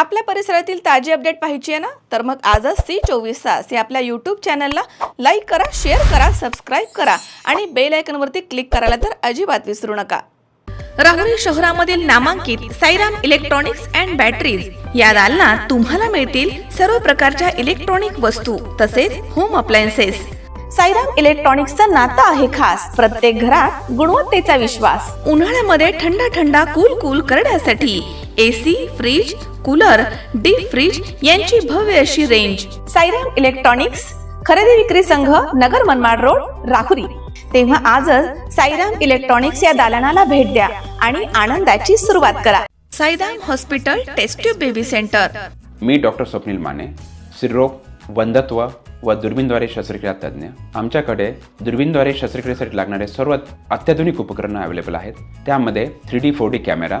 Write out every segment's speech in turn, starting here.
आपल्या परिसरातील ताजी अपडेट पाहिजे आहे ना? तर मग आजच सी चोवीस तास या आपल्या यूट्यूब चॅनलला लाईक करा शेअर करा सबस्क्राईब करा आणि बेल आयकनवरती क्लिक करायला तर अजिबात विसरू नका. राहुरी शहरामधील नामांकित साईराम इलेक्ट्रॉनिक्स अँड बॅटरीज या दालनात तुम्हाला मिळतील सर्व प्रकारच्या इलेक्ट्रॉनिक वस्तू तसेच होम अप्लायन्सेस साईराम इलेक्ट्रॉनिक्सचा नातं आहे खास. प्रत्येक घरात गुणवत्तेचा विश्वास. उन्हाळ्यामध्ये थंड थंडा कूल कूल करण्यासाठी. AC fridge cooler deep fridge यांची भव्य अशी रेंज साईराम इलेक्ट्रॉनिक्स खरेदी विक्री संघ नगर मनमाड रोड राहुरी. तेव्हा आजच साईराम इलेक्ट्रॉनिक्स या दालनाला भेट द्या आणि आनंदाची सुरुवात करा. Sairam hospital test baby centre. मी डॉक्टर स्वप्नील माने स्त्रीरोग वंधत्व व दुर्बीनद्वारे शस्त्रक्रिया तज्ज्ञ. आमच्याकडे दुर्बीनद्वारे शस्त्रक्रियेसाठी लागणारे सर्व अत्याधुनिक उपकरणं अवेलेबल आहेत. त्यामध्ये three D four D camera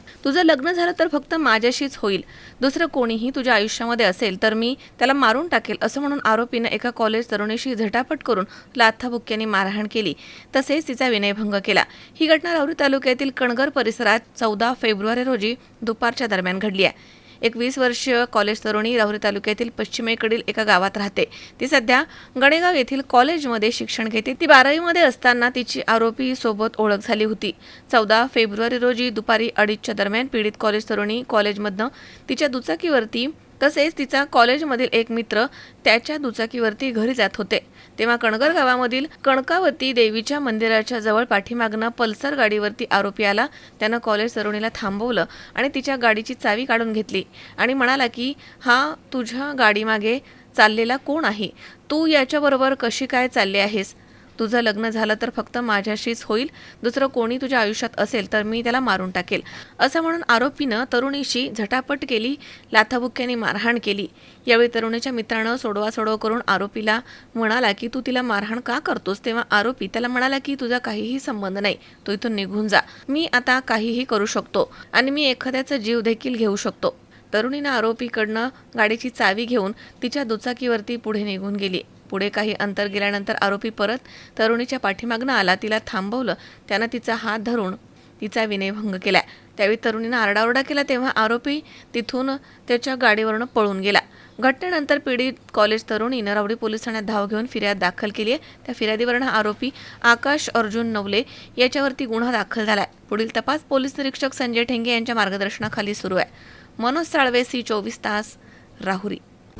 तुझं लग्न झालं तर फक्त माझ्याशीच होईल. दुसरं कोणीही तुझ्या आयुष्यामध्ये असेल तर मी त्याला मारून टाकेल असं म्हणून आरोपीनं एका कॉलेज तरुणीशी झटापट करून लाथाबुक्क्यांनी मारहाण केली. तसेच तिचा विनयभंग केला. ही घटना राहुरी तालुक्यातील कणगर परिसरात चौदा फेब्रुवारी रोजी दुपारच्या दरम्यान घडली आहे. एक वीस वर्षीय कॉलेज तरुणी राहुरी तालुक्यातील पश्चिमेकडील एका गावात राहते. ती सध्या गणेगाव येथील कॉलेजमध्ये शिक्षण घेते. ती बारावीमध्ये असताना तिची आरोपी सोबत ओळख झाली होती. चौदा फेब्रुवारी रोजी दुपारी अडीचच्या दरम्यान पीडित कॉलेज तरुणी कॉलेजमधनं तिच्या दुचाकीवरती तसेच तिचा कॉलेजमधील एक मित्र त्याच्या दुचाकीवरती घरी जात होते. तेव्हा कणगर गावामधील कणकावती देवीच्या मंदिराच्या जवळ पाठीमागनं पल्सर गाडीवरती आरोपी आला. त्यानं कॉलेज तरुणीला थांबवलं आणि तिच्या गाडीची चावी काढून घेतली आणि म्हणाला की हा तुझ्या गाडीमागे चाललेला कोण आहे? तू याच्याबरोबर कशी काय चालली आहेस? तुझं लग्न झालं तर फक्त माझ्याशीच होईल. दुसरं कोणी तुझ्या आयुष्यात असेल तर मी त्याला मारून टाकेल. असं म्हणून आरोपीनं तरुणीशी झटापट केली लाथाबुक्क्याने मारहाण केली. यावेळी तरुणीच्या मित्रानं सोडवा सोडव करून आरोपीला म्हणाला की तू तिला मारहाण का करतोस? तेव्हा आरोपी त्याला म्हणाला की तुझा काहीही संबंध नाही. तो इथून निघून जा. मी आता काहीही करू शकतो आणि मी एखाद्याचा जीव देखील घेऊ शकतो. तरुणीनं आरोपीकडनं गाडीची चावी घेऊन तिच्या दुचाकीवरती पुढे निघून गेली. पुढे काही अंतर गेल्यानंतर आरोपी परत तरुणीच्या पाठीमागनं आला. तिला थांबवलं. त्यानं तिचा हात धरून तिचा विनयभंग केला त्यावेळी तरुणीनं आरडाओरडा केला तेव्हा आरोपी तिथून त्याच्या गाडीवरून पळून गेला. घटनेनंतर पीडित कॉलेज तरुणीनं रावडी पोलीस ठाण्यात धाव घेऊन फिर्याद दाखल केली आहे त्या फिर्यादीवरनं आरोपी आकाश अर्जुन नवले याच्यावरती गुन्हा दाखल झाला आहे पुढील तपास पोलीस निरीक्षक संजय ठेंगे यांच्या मार्गदर्शनाखाली सुरू आहे. मनोज साळवे सी चोवीस तास राहुरी